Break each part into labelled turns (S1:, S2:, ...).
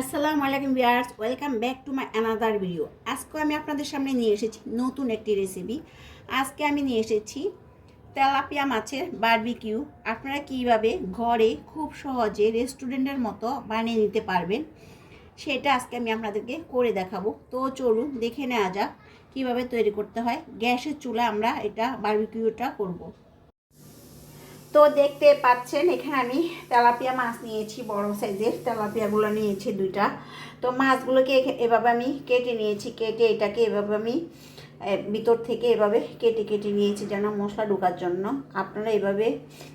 S1: আসসালামু আলাইকুম viewers, welcome back to my another video. আজকে আমি আপনাদের সামনে নিয়ে এসেছি নতুন একটি রেসিপি আজকে আমি নিয়ে এসেছি তেলাপিয়া মাছের বারবিকিউ আপনারা কীভাবে ঘরে খুব সহজে রেস্টুরেন্টের মতো বানিয়ে নিতে পারবেন, সেটা আজকে আমি আপনাদেরকে করে দেখাবো। তো চলুন দেখে নেওয়া যাক কীভাবে তৈরি করতে হয়। গ্যাসের চুলা আমরা এটা বারবিকিউটা করব। তো দেখতে পাচ্ছেন, এখানে আমি তেলাপিয়া মাছ নিয়েছি, বড় সাইজের তেলাপিয়াগুলো নিয়েছি দুইটা। তো মাছগুলোকে এভাবে আমি কেটে নিয়েছি, কেটে এটাকে এভাবে আমি ভিতর থেকে এভাবে কেটে কেটে নিয়েছি যেন মশলা ঢোকার জন্য। আপনারা এভাবে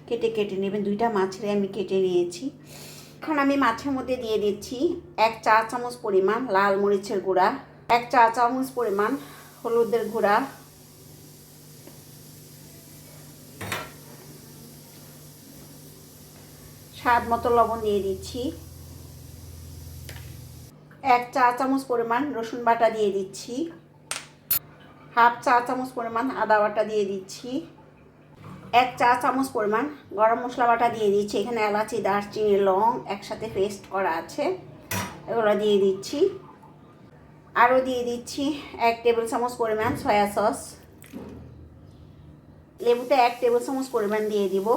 S1: কেটে কেটে নেবেন, দুইটা মাছের আমি কেটে নিয়েছি। এখন আমি মাছের মধ্যে দিয়ে দিচ্ছি এক চা চামচ পরিমাণ লাল মরিচের গুঁড়া, এক চা চামচ পরিমাণ হলুদের গুঁড়া স্বাদ মতো লবণ দিয়ে দিচ্ছি। এক চা চামচ পরিমাণ রসুন বাটা দিয়ে দিচ্ছি। হাফ চা চামচ পরিমাণ আদা বাটা দিয়ে দিচ্ছি। এক চা চামচ পরিমাণ গরম মশলা বাটা দিয়ে দিচ্ছি। এখানে এলাচি, দারচিনি, লং একসাথে পেস্ট করা আছে। এগুলো দিয়ে দিচ্ছি। আরও দিয়ে দিচ্ছি এক টেবিল চামচ পরিমাণ সয়া সস। লেবুতে এক টেবিল চামচ পরিমাণ দিয়ে দিব।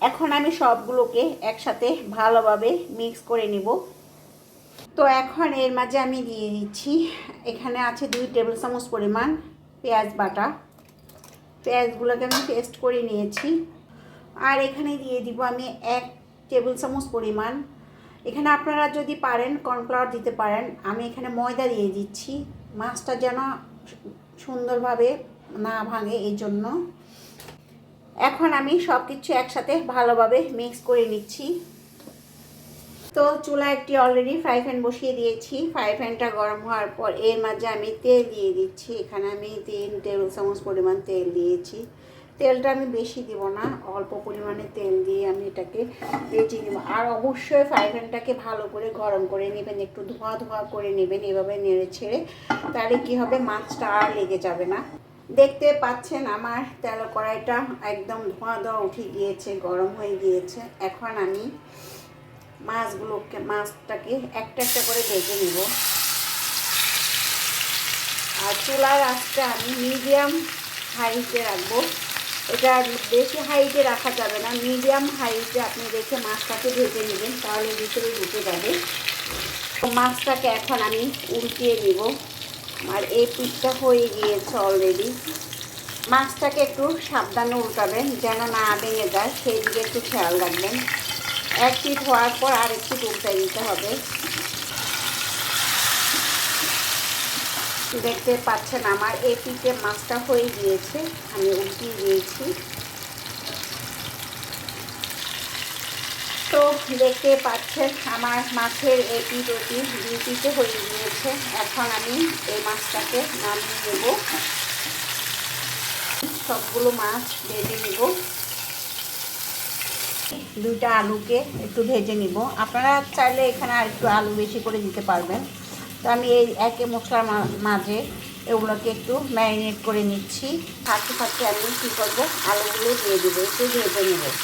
S1: এখন আমি সবগুলোকে একসাথে ভালোভাবে মিক্স করে নিব। তো এখন এর মাঝে আমি দিয়ে দিচ্ছি, এখানে আছে দুই টেবিল চামচ পরিমাণ পেঁয়াজ বাটা। পেঁয়াজগুলোকে আমি পেস্ট করে নিয়েছি। আর এখানে দিয়ে দিব আমি এক টেবিল চামচ পরিমাণ। এখানে আপনারা যদি পারেন কর্নফ্লাওয়ার দিতে পারেন, আমি এখানে ময়দা দিয়ে দিচ্ছি। মাছটা যেন সুন্দরভাবে না ভাঙে এই জন্য এখন আমি সব কিছু একসাথে ভালোভাবে মিক্স করে নিচ্ছি। তো চুলা একটি অলরেডি ফ্রাই প্যান বসিয়ে দিয়েছি। ফ্রাই প্যানটা গরম হওয়ার পর এর মাঝে আমি তেল দিয়ে দিচ্ছি। এখানে আমি তিন টেবিল চামচ পরিমাণ তেল দিয়েছি। তেলটা আমি বেশি দিব না, অল্প পরিমাণে তেল দিয়ে আমি এটাকে বেঁচে নেব। আর অবশ্যই ফ্রাই প্যানটাকে ভালো করে গরম করে নেবেন, একটু ধোয়া ধোয়া করে নেবেন, এভাবে নেড়ে ছেড়ে, তাহলে কী হবে, মাছটা আর লেগে যাবে না। দেখতে পাচ্ছেন আমার তেল কড়াইটা একদম ধোঁয়া ধোয়া উঠে গিয়েছে, গরম হয়ে গিয়েছে। এখন আমি মাছগুলোকে, মাছটাকে একটা একটা করে ভেজে নেব। আর চুলার আঁচটা আমি মিডিয়াম হাইটে রাখব। এটা বেশি হাইটে রাখা যাবে না, মিডিয়াম হাইটে আপনি রেখে মাছটাকে ভেজে নেবেন, তাহলে ভিতরে ঢুকে যাবে। মাছটাকে এখন আমি উল্টিয়ে নিব। আর এই পিঠটা হয়ে গিয়েছে অলরেডি মাছটাকে একটু সাবধানে উল্টাবেন, যেন না ভেঙে যায়, সেই দিকে একটু খেয়াল রাখবেন। এক পিঠ হওয়ার পর আর একটু উল্টে দিতে হবে। দেখতে পাচ্ছেন আমার এই পিঠে মাছটা হয়ে গিয়েছে, আমি উল্টিয়ে দিয়েছি তো দেখতে পাচ্ছেন আমার মাছের এই পিঠ ওটি দুই হয়ে গিয়েছে। এখন আমি এই মাছটাকে নামিয়ে নেব। সবগুলো মাছ ভেজে নেব। দুইটা আলুকে একটু ভেজে নিব। আপনারা চাইলে এখানে আর একটু আলু বেশি করে দিতে পারবেন। তো আমি এই একে মশলার মাঝে এগুলোকে একটু ম্যারিনেট করে নিচ্ছি। ফাঁকে ফাঁকে আমি কী করব? আলুগুলো দিয়ে দেবো, একটু ভেজে নেব।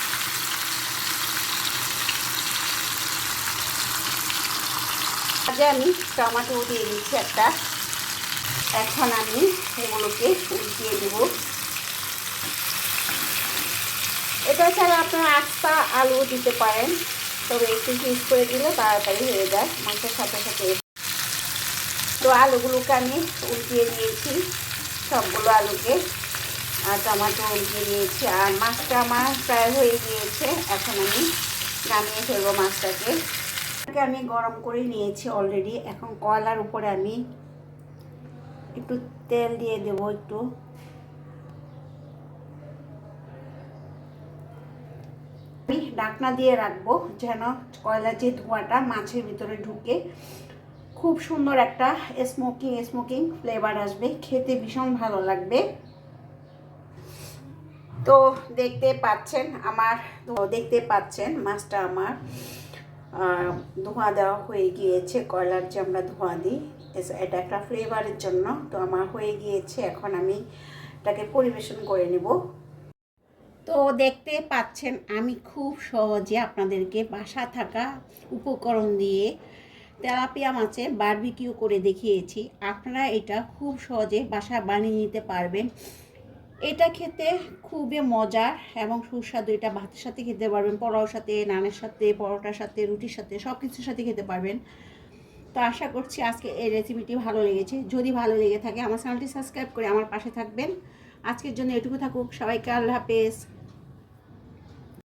S1: আগে আমি টমেটো দিয়ে দিচ্ছি একটা। এখন আমি এগুলোকে উল্টিয়ে দেব। এটা ছাড়া আপনারা আস্তা আলু দিতে পারেন, তবে একটু পিস করে দিলে তাড়াতাড়ি হয়ে যায় মাংসের সাথে সাথে। তো আলুগুলোকে আমি উল্টিয়ে দিয়েছি, সবগুলো আলুকে। আর টমাটো উল্টিয়ে দিয়েছি, আর মাছটা আমার প্রায় হয়ে গিয়েছে। এখন আমি নামিয়ে ফেলব মাছটাকে। এটাকে আমি গরম করে নিয়েছি অলরেডি এখন কয়লার উপরে আমি একটু তেল দিয়ে দেব একটু। আমি ঢাকনা দিয়ে রাখব যেন কয়লার যে ধোঁয়াটা মাছের ভিতরে ঢুকে খুব সুন্দর একটা স্মোকিং স্মোকিং ফ্লেভার আসবে। খেতে ভীষণ ভালো লাগবে। তো দেখতে পাচ্ছেন আমার, দেখতে পাচ্ছেন মাছটা আমার। ধোঁয়া দেওয়া হয়ে গিয়েছে, কয়লার যে আমরা ধোঁয়া দিই এটা একটা ফ্লেভারের জন্য। তো আমার হয়ে গিয়েছে, এখন আমি এটাকে পরিবেশন করে নেব। তো দেখতে পাচ্ছেন, আমি খুব সহজে আপনাদেরকে বাসা থাকা উপকরণ দিয়ে তেলাপিয়া মাছের বারবিকিউ করে দেখিয়েছি। আপনারা এটা খুব সহজে বাসা বানিয়ে নিতে পারবেন। এটা খেতে খুবই মজার এবং সুস্বাদু। এটা ভাতের সাথে খেতে পারবেন, পোলাওর সাথে, নানের সাথে, পরোটার সাথে, রুটির সাথে সব কিছুর সাথে খেতে পারবেন। তো আশা করছি আজকে এই রেসিপিটি ভালো লেগেছে। যদি ভালো লেগে থাকে, আমার চ্যানেলটি সাবস্ক্রাইব করে আমার পাশে থাকবেন। আজকের জন্য এটুকু থাকুক। সবাইকে আল্লাহ হাফেজ।